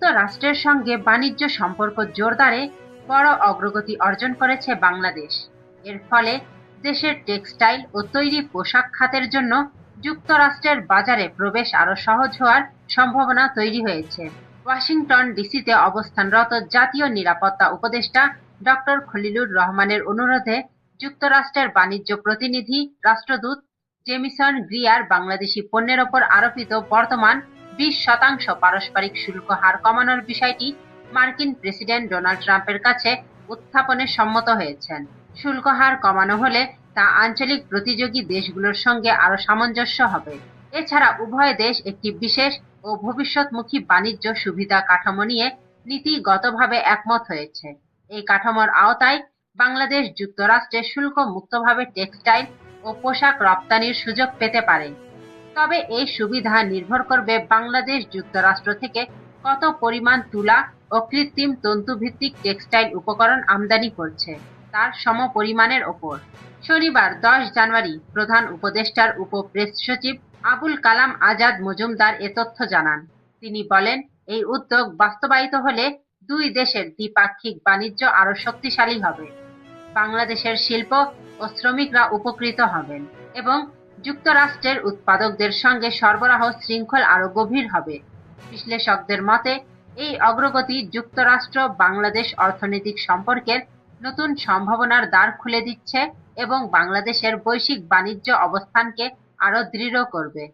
যুক্তরাষ্ট্রের সঙ্গে বাণিজ্য সম্পর্ক জোরদারে বড় অগ্রগতি অর্জন করেছে বাংলাদেশ। এর ফলে দেশের টেক্সটাইল ও তৈরি পোশাক খাতের জন্য যুক্তরাষ্ট্রের বাজারে প্রবেশ আরও সহজ হওয়ার সম্ভাবনা তৈরি হয়েছে। ওয়াশিংটন ডিসিতে অবস্থানরত জাতীয় নিরাপত্তা উপদেষ্টা ডক্টর খলিলুর রহমানের অনুরোধে যুক্তরাষ্ট্রের বাণিজ্য প্রতিনিধি রাষ্ট্রদূত জেমিসন গ্রিয়ার বাংলাদেশি পণ্যের ওপর আরোপিত বর্তমান বিশ শতাংশ পারস্পরিক শুল্ক হার কমানোর বিষয়টি মার্কিন প্রেসিডেন্ট ডোনাল্ড ট্রাম্পের কাছে উত্থাপনে সম্মত হয়েছেন। শুল্ক হার কমানো হলে তা আঞ্চলিক প্রতিযোগী দেশগুলোর সঙ্গে আরও সামঞ্জস্য হবে। এছাড়া উভয় দেশ একটি বিশেষ ও ভবিষ্যৎমুখী বাণিজ্য সুবিধা কাঠামো নিয়ে নীতিগতভাবে একমত হয়েছে। এই কাঠামোর আওতায় বাংলাদেশ যুক্তরাষ্ট্রে শুল্ক মুক্তভাবে টেক্সটাইল ও পোশাক রপ্তানির সুযোগ পেতে পারে। তবে এই সুবিধা নির্ভর করবে বাংলাদেশ যুক্তরাষ্ট্র থেকে কত পরিমাণ তুলা ও কৃত্রিম তন্তুভিত্তিক টেক্সটাইল উপকরণ আমদানি করছে, তার সম পরিমাণের ওপর। শনিবার, দশ জানুয়ারি, প্রধান উপদেষ্টার উপ প্রেস সচিব আবুল কালাম আজাদ মজুমদার এ তথ্য জানান। তিনি বলেন, এই উদ্যোগ বাস্তবায়িত হলে দুই দেশের দ্বিপাক্ষিক বাণিজ্য আরও শক্তিশালী হবে। বাংলাদেশের শিল্প ও শ্রমিকরা উপকৃত হবেন এবং যুক্তরাষ্ট্রের উৎপাদকদের সঙ্গে সরবরাহ শৃঙ্খল আরও গভীর হবে। বিশ্লেষকদের মতে, এই অগ্রগতি যুক্তরাষ্ট্র বাংলাদেশ অর্থনৈতিক সম্পর্কের নতুন সম্ভাবনার দ্বার খুলে দিচ্ছে এবং বাংলাদেশের বৈশ্বিক বাণিজ্য অবস্থানকে আরও দৃঢ় করবে।